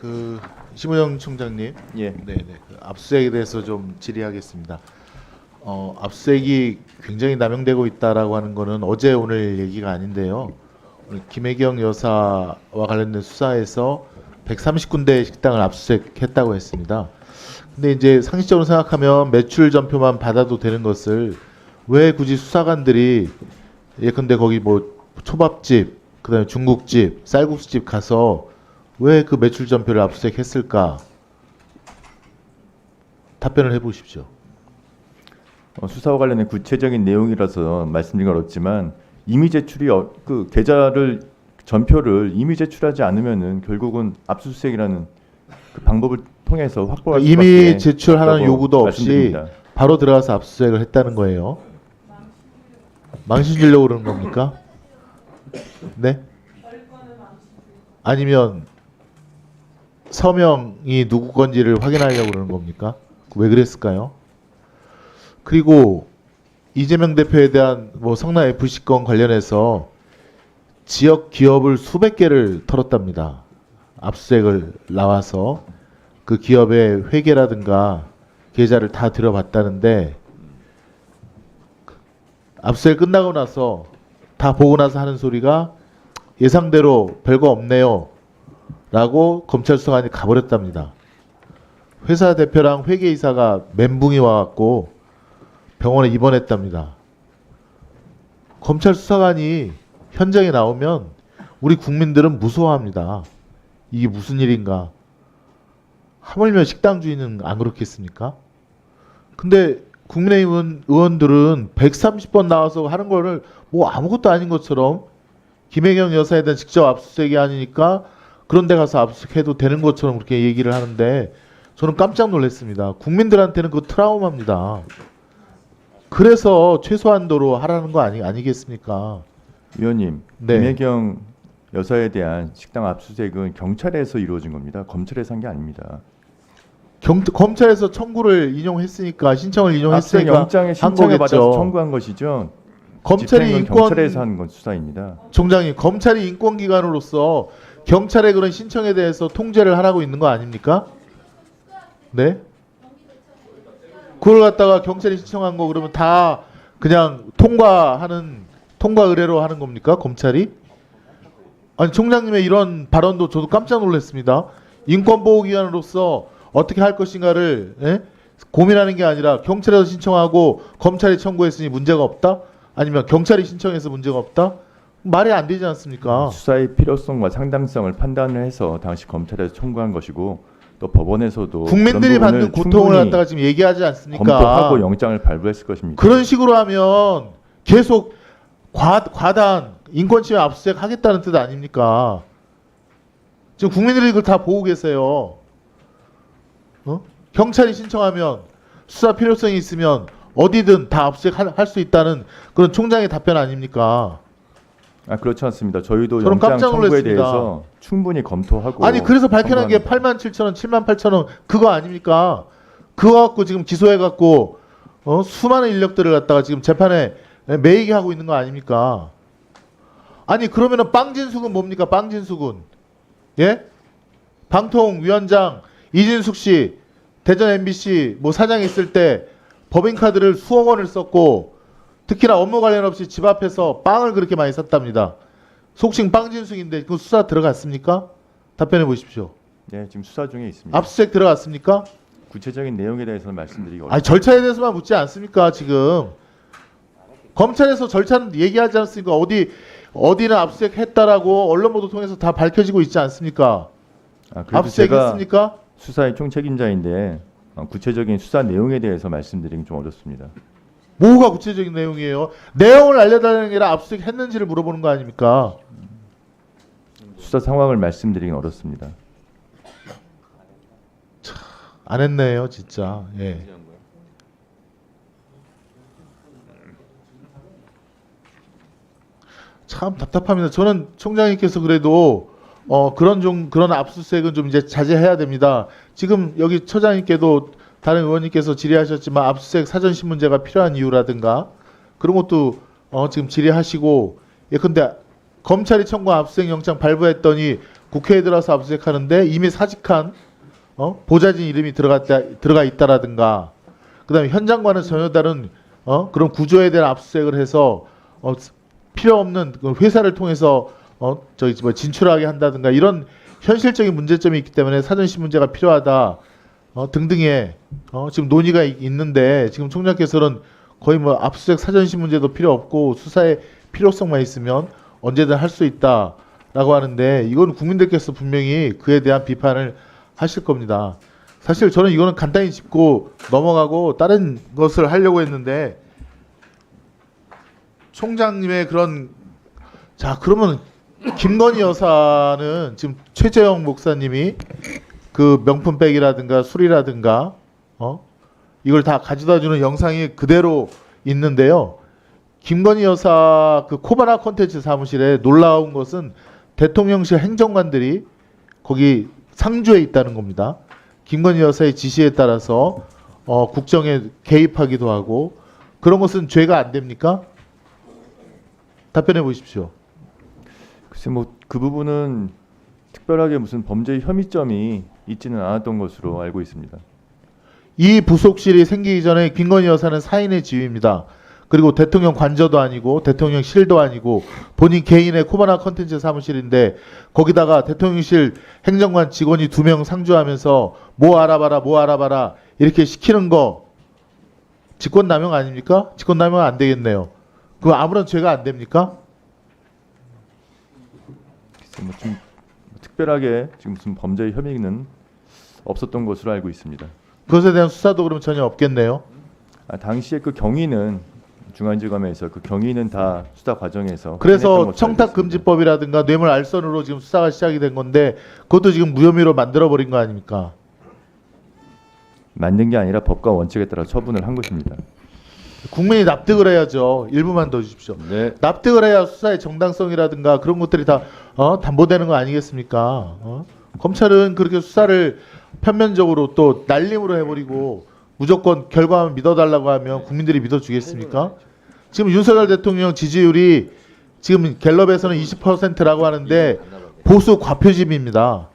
그 심우영 총장님, 예. 네, 네. 그 압수수색에 대해서 좀 질의하겠습니다. 어, 압수수색이 굉장히 남용되고 있다라고 하는 거는 어제 오늘 얘기가 아닌데요. 오늘 김혜경 여사와 관련된 수사에서 130군데 식당을 압수수색했다고 했습니다. 근데 이제 상식적으로 생각하면 매출 전표만 받아도 되는 것을 왜 굳이 수사관들이 예컨대 거기 뭐 초밥집, 그다음에 중국집, 쌀국수집 가서 왜 그 매출 전표를 압수수색했을까? 답변을 해보십시오. 어, 수사와 관련된 구체적인 내용이라서 말씀드리기 어렵지만 이미 제출이 어, 그 계좌를 전표를 이미 제출하지 않으면은 결국은 압수수색이라는 그 방법을 통해서 확보할 수밖에 이미 제출하라는 없다고 요구도 없이 말씀드립니다. 바로 들어가서 압수수색을 했다는 거예요. 망신 주려고 그러는 겁니까? 네? 아니면 서명이 누구 건지를 확인하려고 그러는 겁니까? 왜 그랬을까요? 그리고 이재명 대표에 대한 뭐 성남 FC 건 관련해서 지역 기업을 수백 개를 털었답니다. 압수수색을 나와서 그 기업의 회계라든가 계좌를 다 들어봤다는데 압수수색 끝나고 나서 다 보고 나서 하는 소리가 예상대로 별거 없네요. 라고 검찰 수사관이 가버렸답니다. 회사 대표랑 회계이사가 멘붕이 와갖고 병원에 입원했답니다. 검찰 수사관이 현장에 나오면 우리 국민들은 무서워합니다. 이게 무슨 일인가? 하물며 식당 주인은 안 그렇겠습니까? 근데 국민의힘 의원- 의원들은 130번 나와서 하는 거를 뭐 아무것도 아닌 것처럼 김혜경 여사에 대한 직접 압수수색이 아니니까 그런 데 가서 압수수색해도 되는 것처럼 그렇게 얘기를 하는데 저는 깜짝 놀랐습니다. 국민들한테는 그 트라우마입니다. 그래서 최소한도로 하라는 거 아니, 아니겠습니까? 위원님 네. 김혜경 여사에 대한 식당 압수수색은 경찰에서 이루어진 겁니다. 검찰에서 한 게 아닙니다. 경, 검찰에서 청구를 인용했으니까 신청을 인용했으니까 영장에 한 신청을 받아서. 청구한 것이죠. 검찰이 인권 경찰에서 한 건 수사입니다. 총장님 검찰이 인권기관으로서 경찰의 그런 신청에 대해서 통제를 하라고 있는 거 아닙니까? 네? 그걸 갖다가 경찰이 신청한 거 그러면 다 그냥 통과하는 통과 의뢰로 하는 겁니까? 검찰이? 아니 총장님의 이런 발언도 저도 깜짝 놀랐습니다. 인권보호기관으로서 어떻게 할 것인가를 예? 고민하는 게 아니라 경찰에서 신청하고 검찰이 청구했으니 문제가 없다? 아니면 경찰이 신청해서 문제가 없다? 말이 안 되지 않습니까? 수사의 필요성과 상당성을 판단을 해서 당시 검찰에서 청구한 것이고 또 법원에서도 국민들이 받는 고통을 갖다가 지금 얘기하지 않습니까? 검토하고 영장을 발부했을 것입니다. 그런 식으로 하면 계속 과, 과단 인권침해 압수수색 하겠다는 뜻 아닙니까? 지금 국민들이 이걸 다 보고 계세요. 어? 경찰이 신청하면 수사 필요성이 있으면 어디든 다 압수수색 할 수 있다는 그런 총장의 답변 아닙니까? 아 그렇지 않습니다. 저희도 저는 영장 깜짝 청구에 놀랐습니다. 대해서 충분히 검토하고 아니 그래서 밝혀낸 게 청구합니다. 8만 7천 원, 7만 8천 원 그거 아닙니까? 그거 갖고 지금 기소해 갖고 어? 수많은 인력들을 갖다가 지금 재판에 매이게 하고 있는 거 아닙니까? 아니 그러면은 빵진숙은 뭡니까? 빵진숙은 예? 방통 위원장 이진숙 씨 대전 MBC 뭐 사장 있을 때 법인카드를 수억 원을 썼고 특히나 업무 관련 없이 집 앞에서 빵을 그렇게 많이 샀답니다. 속칭 빵진숙인데 그 수사 들어갔습니까? 답변해 보십시오. 네, 지금 수사 중에 있습니다. 압수수색 들어갔습니까? 구체적인 내용에 대해서는 말씀드리기 어렵습니다. 아니 절차에 대해서만 묻지 않습니까 지금 검찰에서 절차는 얘기하지 않습니까 어디 어디는 압수수색 했다라고 언론 보도 통해서 다 밝혀지고 있지 않습니까 아, 그래도 압수수색 제가 했습니까 수사의 총책임자인데 어, 구체적인 수사 내용에 대해서 말씀드리기 좀 어렵습니다. 뭐가 구체적인 내용이에요 내용을 알려달라는 게 아니라 압수수색 했는지를 물어보는 거 아닙니까 수사 상황을 말씀드리긴 어렵습니다. 안 했네요 진짜 예. 참 답답합니다. 저는 총장님께서 그래도 어 그런 좀 그런 압수수색은 좀 이제 자제해야 됩니다. 지금 여기 처장님께도 다른 의원님께서 질의하셨지만 압수수색 사전 신문제가 필요한 이유라든가 그런 것도 어 지금 질의하시고 예컨대 검찰이 청구한 압수수색 영장 발부했더니 국회에 들어서 압수수색하는데 이미 사직한 어? 보좌진 이름이 들어갔다 들어가 있다라든가 그다음에 현장과는 전혀 다른 어? 그런 구조에 대한 압수수색을 해서 어, 필요 없는 그 회사를 통해서 어 저기 뭐 진출하게 한다든가 이런 현실적인 문제점이 있기 때문에 사전시 문제가 필요하다 어, 등등의 어, 지금 논의가 있- 있는데 지금 총장께서는 거의 뭐 압수수색 사전시 문제도 필요 없고 수사의 필요성만 있으면 언제든 할 수 있다라고 하는데 이건 국민들께서 분명히 그에 대한 비판을 하실 겁니다. 사실 저는 이거는 간단히 짚고 넘어가고 다른 것을 하려고 했는데 총장님의 그런 자 그러면 김건희 여사는 지금 최재형 목사님이 그 명품백이라든가 술이라든가 어 이걸 다 가져다 주는 영상이 그대로 있는데요. 김건희 여사 그 코바나 콘텐츠 사무실에 놀라운 것은 대통령실 행정관들이 거기 상주에 있다는 겁니다. 김건희 여사의 지시에 따라서 어, 국정에 개입하기도 하고 그런 것은 죄가 안 됩니까? 답변해 보십시오. 글쎄 뭐 그 부분은 특별하게 무슨 범죄 혐의점이 있지는 않았던 것으로 알고 있습니다. 이 부속실이 생기기 전에 김건희 여사는 사인의 지위입니다. 그리고 대통령 관저도 아니고 대통령실도 아니고 본인 개인의 코바나 컨텐츠 사무실인데 거기다가 대통령실 행정관 직원이 두 명 상주하면서 뭐 알아봐라 뭐 알아봐라 이렇게 시키는 거 직권남용 아닙니까? 직권남용 안 되겠네요. 그거 아무런 죄가 안 됩니까? 뭐좀 특별하게 지금 무슨 범죄 혐의는 없었던 것으로 알고 있습니다. 그것에 대한 수사도 그럼 전혀 없겠네요. 아, 당시에 그 경위는 중앙지검에서 그 경위는 다 수사 과정에서 그래서. 청탁금지법이라든가 뇌물 알선으로 지금 수사가 시작이 된 건데 그것도 지금 무혐의로 만들어 버린 거 아닙니까? 만든 게 아니라 법과 원칙에 따라 처분을 한 것입니다. 국민이 납득을 해야죠. 일부만 더 주십시오. 네. 납득을 해야 수사의 정당성이라든가 그런 것들이 다 어, 담보되는 거 아니겠습니까? 어? 검찰은 그렇게 수사를 편면적으로 또 날림으로 해버리고 무조건 결과만 믿어달라고 하면 국민들이 믿어주겠습니까? 지금 윤석열 대통령 지지율이 지금 갤럽에서는 20%라고 하는데 보수 과표집입니다.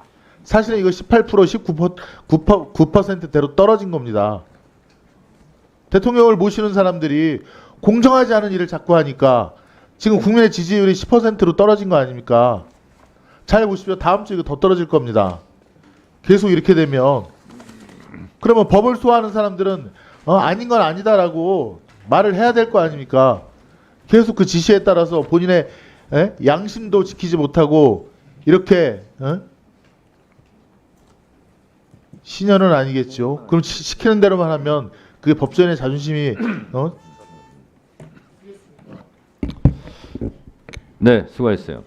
사실은 이거 18% 19% 9%, 9%대로 떨어진 겁니다. 대통령을 모시는 사람들이 공정하지 않은 일을 자꾸 하니까 지금 국민의 지지율이 10%로 떨어진 거 아닙니까? 잘 보십시오. 다음 주 이거 더 떨어질 겁니다. 계속 이렇게 되면 그러면 법을 소화하는 사람들은 어, 아닌 건 아니다라고 말을 해야 될 거 아닙니까? 계속 그 지시에 따라서 본인의 에? 양심도 지키지 못하고 이렇게 어? 신현은 아니겠죠. 그럼 시, 시키는 대로만 하면 그게 법조인의 자존심이 어? 네, 수고했어요.